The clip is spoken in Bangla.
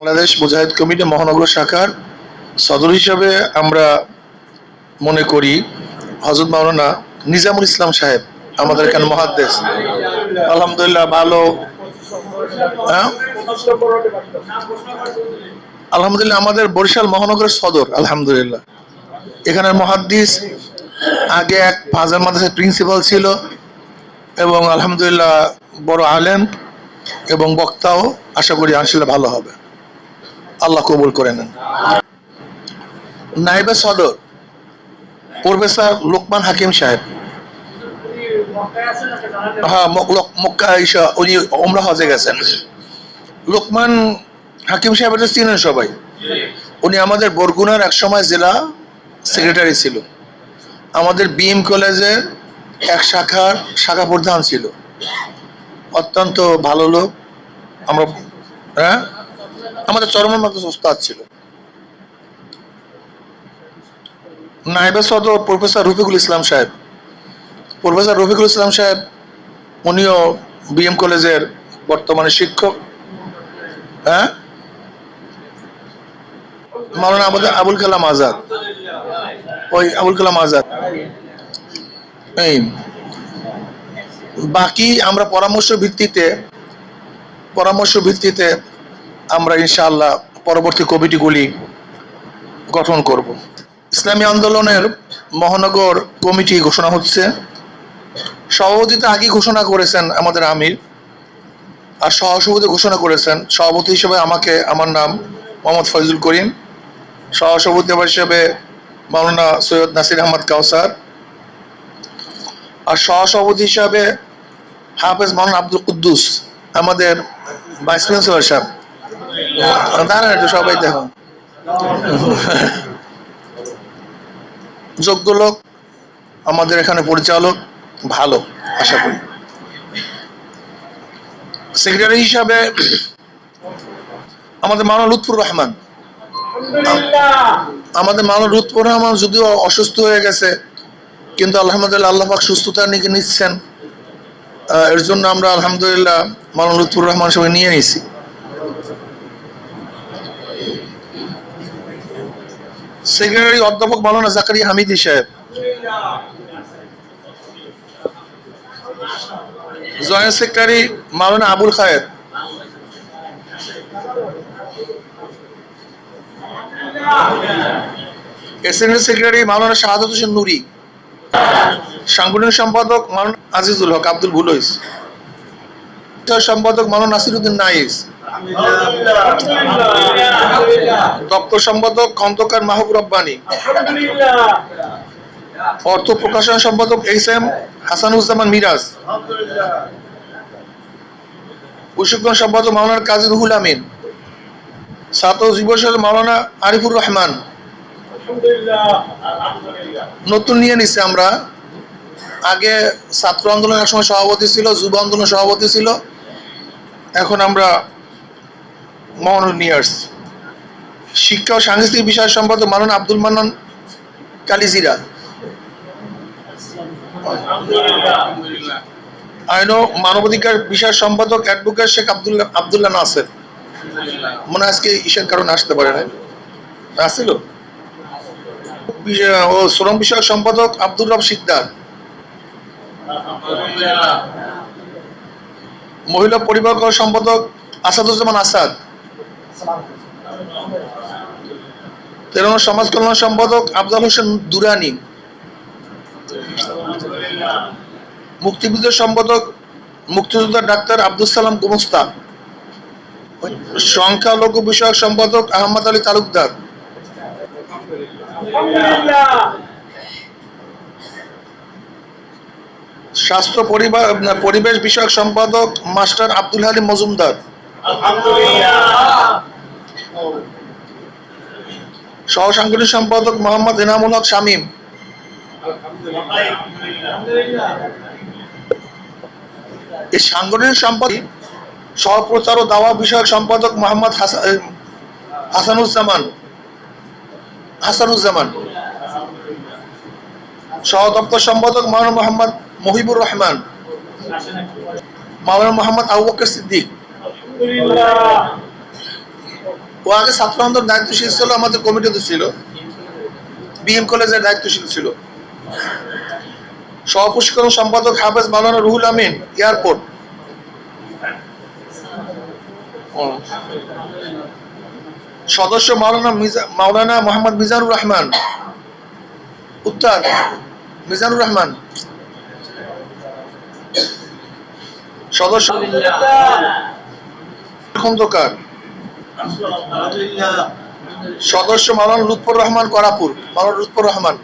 বাংলাদেশ মুজাহিদ কমিটি মহানগর শাখার সদর হিসাবে আমরা মনে করি হজরত মাওলানা নিজামুল ইসলাম সাহেব আমাদের এখানে মহাদ্দেশ। আলহামদুলিল্লাহ ভালো। হ্যাঁ? আলহামদুলিল্লাহ আমাদের বরিশাল মহানগরের সদর, আলহামদুলিল্লাহ। এখানের মহাদ্দিস আগে এক ফাজার মাদ্রাসার প্রিন্সিপাল ছিল এবং আলহামদুলিল্লাহ বড় আলেম এবং বক্তাও। আশা করি আসলে ভালো হবে। আল্লাহ কবুল করে নেন। নাইবে সদর, প্রফেসর লোকমান হাকিম সাহেব। হ্যাঁ মক- মক্কা উনি ওমরা হজে গেছেন। লোকমান হাকিম সাহেবের তো চিনেন সবাই। উনি আমাদের বরগুনার এক সময় জেলা সেক্রেটারি ছিল। আমাদের বিএম কলেজের এক শাখার শাখা প্রধান ছিল। অত্যন্ত ভালো লোক। আমরা হ্যাঁ? আমাদের চরমের মতো ওস্তাদ ছিল। নাইবে সদর প্রফেসর রফিকুল ইসলাম সাহেব। প্রফেসর রফিকুল ইসলাম সাহেব, উনিও বিএম কলেজের বর্তমানে শিক্ষক। হ্যাঁ? মাওলানা আমাদের আবুল কালাম আজাদ। ওই আবুল কালাম আজাদ। এই। বাকি আমরা পরামর্শ ভিত্তিতে পরামর্শ ভিত্তিতে আমরা ইনশাআল্লাহ পরবর্তী কমিটিগুলি গঠন করব। ইসলামী আন্দোলনের মহানগর কমিটি ঘোষণা হচ্ছে। সভাপতিতে আগে ঘোষণা করেছেন আমাদের আমির। আর সহসভাপতি ঘোষণা করেছেন। সভাপতি হিসেবে আমাকে আমার নাম মোহাম্মদ ফজলুল করিম। সহসভাপতি হিসেবে মাওলানা সৈয়দ নাসির আহমদ কাউসার। আর সহসভাপতি হিসাবে হাফেজ মাওলানা আব্দুল কুদ্দুস, আমাদের ভাইস প্রিন্সিপাল সাহেব। দাঁড়ান একটু সবাই দেখো। যোগ্য লোক আমাদের এখানে পরিচালক ভালো আশা করি। সেক্রেটারি হিসাবে আমাদের মাওলানা লুৎফুর রহমান। আমাদের মাওলানা লুৎফুর রহমান যদিও অসুস্থ হয়ে গেছে কিন্তু আলহামদুলিল্লাহ আল্লাহ পাক সুস্থতা নিকে নিচ্ছেন। এর জন্য আমরা আলহামদুলিল্লাহ মাওলানা লুৎফুর রহমান সবাই নিয়ে নিছি সেক্রেটারি অধ্যাপক Maulana Zakari Hamidi Saheb. Joint secretary Maulana Abul Khayer. SNL secretary Maulana Shahadat Hossain Nuri. সাংগঠনিক সম্পাদক মাওলানা আজিজুল হক আব্দুল ভুলইস সম্পাদক মাওলানা নাসিরুদ্দিন নাইস। দপ্তর সম্পাদক খন্দকার মাহবুব রব্বানি। অর্থ প্রকাশন সম্পাদক এইচ এম হাসানুজ্জামান মিরাজ। সম্পাদক মাওলানা কাজী রুহুল আমিন। ছাত্র যুব মাওলানা আরিফুর রহমান। নতুন নিয়ে নিছে আমরা। আগে ছাত্র আন্দোলন এক সময় সভাপতি ছিল যুব আন্দোলন সভাপতি ছিল। এখন আমরা মহানগর নিয়ে আসছি। শিক্ষা ও সাংস্কৃতিক বিষয় সম্পাদক মানন আব্দুল মান্নান কালিজিরা। আইন ও মানবাধিকার বিষয় সম্পাদক অ্যাডভোকেট শেখ আব্দুল্লাহ আব্দুল্লাহ নাসের। মনে আজকে ইসের কারণে আসতে পারে না। আসছিল? ও শ্রম বিষয়ক সম্পাদক আব্দুর রব সিকদার মহিলা পরিবার সম্পাদক আসাদুজ্জামান আসাদ। তেরোনো সমাজ কল্যাণ সম্পাদক আফজাল হোসেন দুরানি, মুক্তিযুদ্ধ সম্পাদক, মুক্তিযোদ্ধা ডাক্তার আব্দুল সালাম গোমস্তা সংখ্যালঘু বিষয়ক সম্পাদক আহমদ আলী তালুকদার। স্বাস্থ্য পরিবার, পরিবেশ বিষয়ক সম্পাদক মাস্টার আব্দুল হালিম মজুমদার। সহ সাংগঠনিক সম্পাদক মোহাম্মদ এনামুল হক শামীম। এই সাংগঠনিক সম্পাদক সহপ্রচার ও দাওয়া বিষয়ক সম্পাদক মোহাম্মদ হাসান হাসানুজ্জামান। হাসানুজ্জামান। সহ দপ্তর সম্পাদক মাওলানা মোহাম্মদ মহিবুর রহমান। মাওলানা মোহাম্মদ আবু বকর সিদ্দিক। ও আগে ছাত্র আন্দোলন দায়িত্বশীল ছিল আমাদের কমিটিতে ছিল। বিএম কলেজের দায়িত্বশীল ছিল। সহ প্রশিক্ষণ সম্পাদক হাফেজ মাওলানা রুহুল আমিন এয়ারপোর্ট। সদস্য মাওলানা মাওলানা মোহাম্মদ মিজানুর রহমান। উত্তর মিজানুর রহমান। সদস্য খন্দকার সদস্য মাওলানা লুৎফর রহমান করাপুর। মাওলানা লুৎফর রহমান।